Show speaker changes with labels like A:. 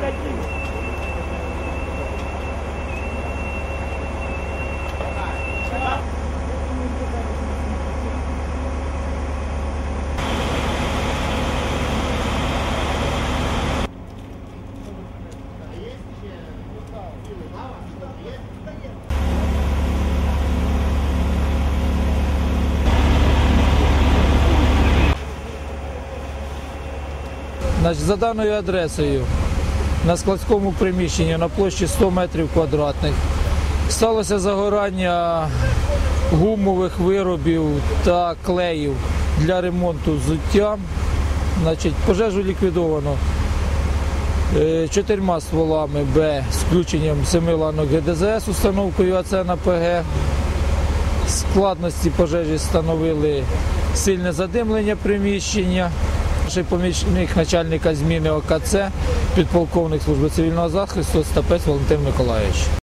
A: Thank you. Значить, за даною адресою на складському приміщенні на площі 100 метрів квадратних сталося загорання гумових виробів та клеїв для ремонту взуття. Значить, пожежу ліквідовано е, чотирма стволами Б з включенням 7 ланок ГДЗ з установкою АЦ на ПГ. Складності пожежі становили сильне задимлення приміщення. Перший помічник начальника зміни ОКЦ, підполковник служби цивільного захисту Стапець Валентин Миколаївич.